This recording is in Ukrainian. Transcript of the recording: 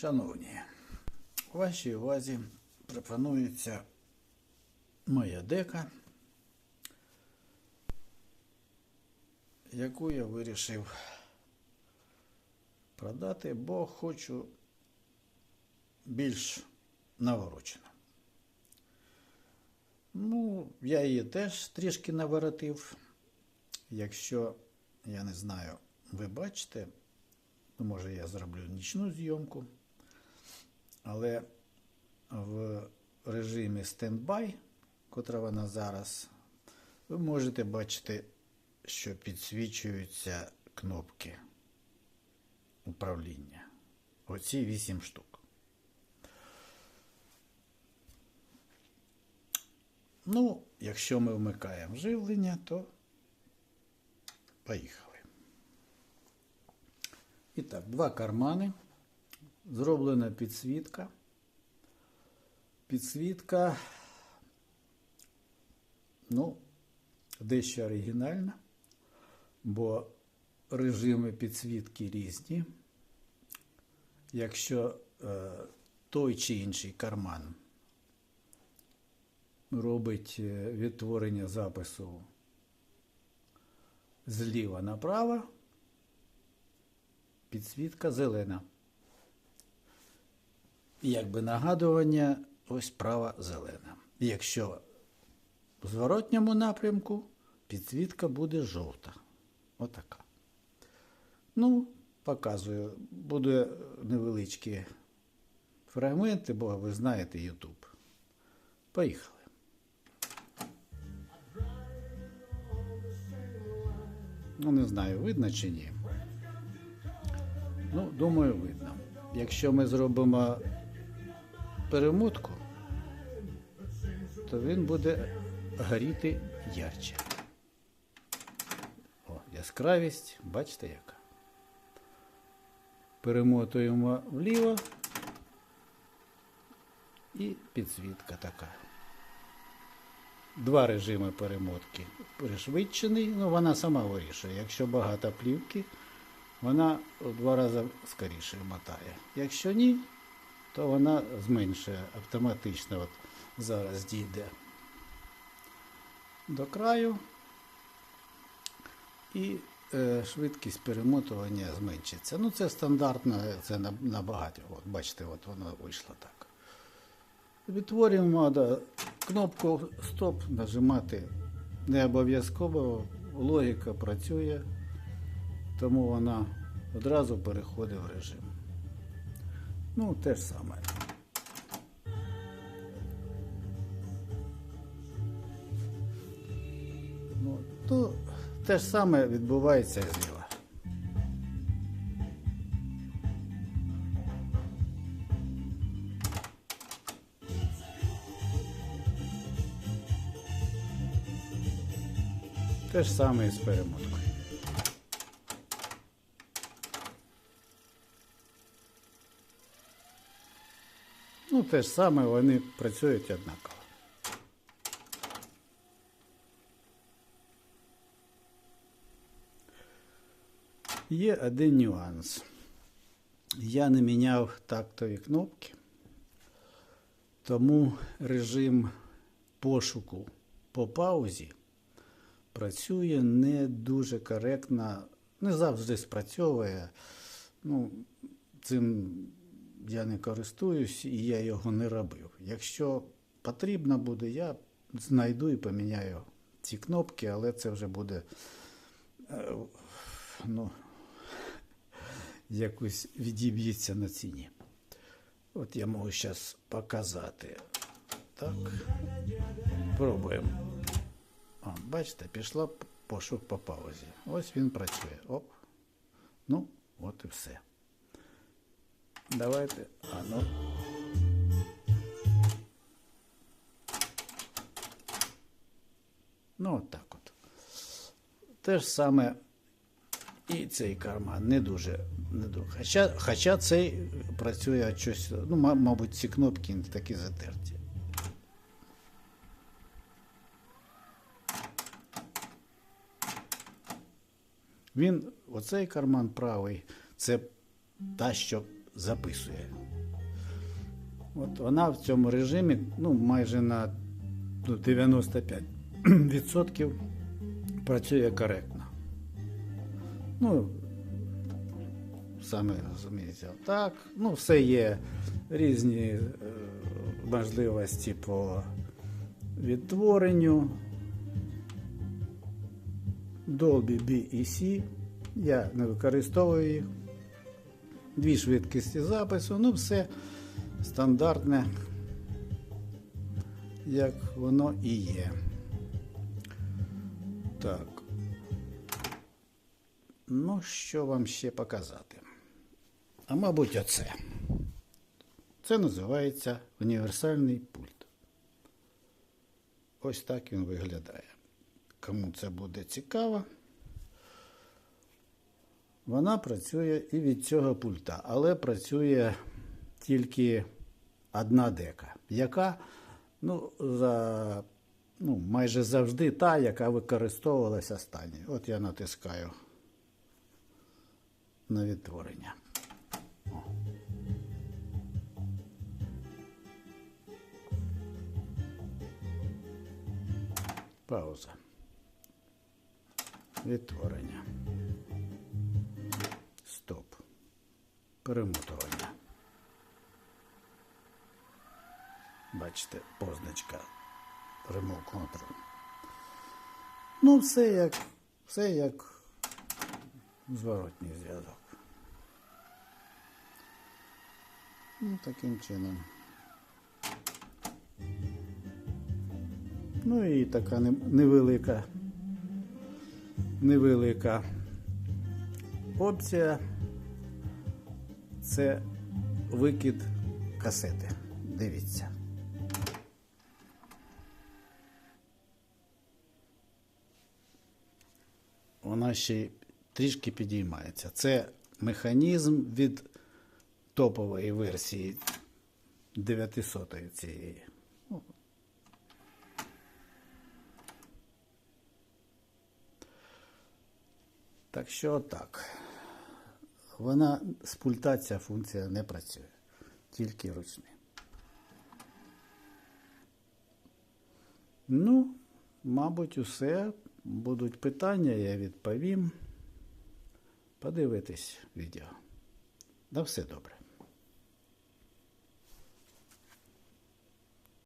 Шановні, вашій увазі пропонується моя дека, яку я вирішив продати, бо хочу більш наворочено. Ну, я її теж трішки наворотив. Якщо, я не знаю, ви бачите, ну, може я зроблю нічну зйомку, але в режимі стендбай, котра вона зараз, ви можете бачити, що підсвічуються кнопки управління. Оці 8 штук. Ну, якщо ми вмикаємо живлення, то поїхали. І так, два кармани. Зроблена підсвітка. Підсвітка, ну, дещо оригінальна, бо режими підсвітки різні. Якщо е, той чи інший карман робить е, відтворення запису зліва направо, підсвітка зелена. Якби нагадування, ось права зелена. Якщо в зворотньому напрямку підсвітка буде жовта. Отака. Ну, показую. Буде невеличкі фрагменти, бо ви знаєте YouTube. Поїхали. Ну, не знаю, видно чи ні. Ну, думаю, видно. Якщо ми зробимо перемотку, то він буде горіти ярче. О, яскравість, бачите яка. Перемотуємо вліво і підсвітка така. Два режими перемотки. Пришвидшений, ну вона сама вирішує. Якщо багато плівки, вона в два рази скоріше мотає. Якщо ні, то вона зменшує автоматично. От зараз дійде до краю і е, швидкість перемотування зменшиться. Ну, це стандартно, це на, на багато. От, бачите, от воно вийшло так. Відтворюємо да, кнопку Стоп нажимати не обов'язково. Логіка працює, тому вона одразу переходить в режим. Ну, те ж саме. Ну, то те ж саме відбувається і зліва. Те ж саме і з перемоткою. Ну, те ж саме вони працюють однаково. Є один нюанс. Я не міняв тактові кнопки, тому режим пошуку по паузі працює не дуже коректно, не завжди спрацьовує. Ну, цим я не користуюсь і я його не робив. Якщо потрібно буде, я знайду і поміняю ці кнопки, але це вже буде е, ну, якось відіб'ється на ціні. От я можу зараз показати. Так. Пробуємо. О, бачите, пішла пошук по паузі. Ось він працює. Оп. Ну, от і все. Давайте. А ну. Ну, от так от. Те ж саме і цей карман не дуже. Не дуже. Хоча, хоча цей працює щось, ну, мабуть, ці кнопки не такі затерті. Він, оцей карман правий, це та, що записує. От вона в цьому режимі ну, майже на ну, 95% працює коректно. Ну, саме розумієте, так. Ну, все є різні е, можливості по відтворенню. Dolby B і C. Я не використовую їх. Дві швидкості запису, ну все стандартне, як воно і є. Так. Ну, що вам ще показати? А мабуть, оце. Це називається універсальний пульт. Ось так він виглядає. Кому це буде цікаво, вона працює і від цього пульта, але працює тільки одна дека, яка ну, за, ну, майже завжди та, яка використовувалася останньою. От я натискаю на відтворення. Пауза. Відтворення. Перемотування. Бачите, позначка Remote Control. Ну, все як, все як зворотній зв'язок. Ну, таким чином. Ну і така невелика, невелика опція. Це викид касети. Дивіться. Вона ще трішки підіймається. Це механізм від топової версії 900 цієї. Так що так. Вона з пульта ця функція не працює, тільки ручний. Ну, мабуть, усе. Будуть питання, я відповім. Подивитись відео. На все добре.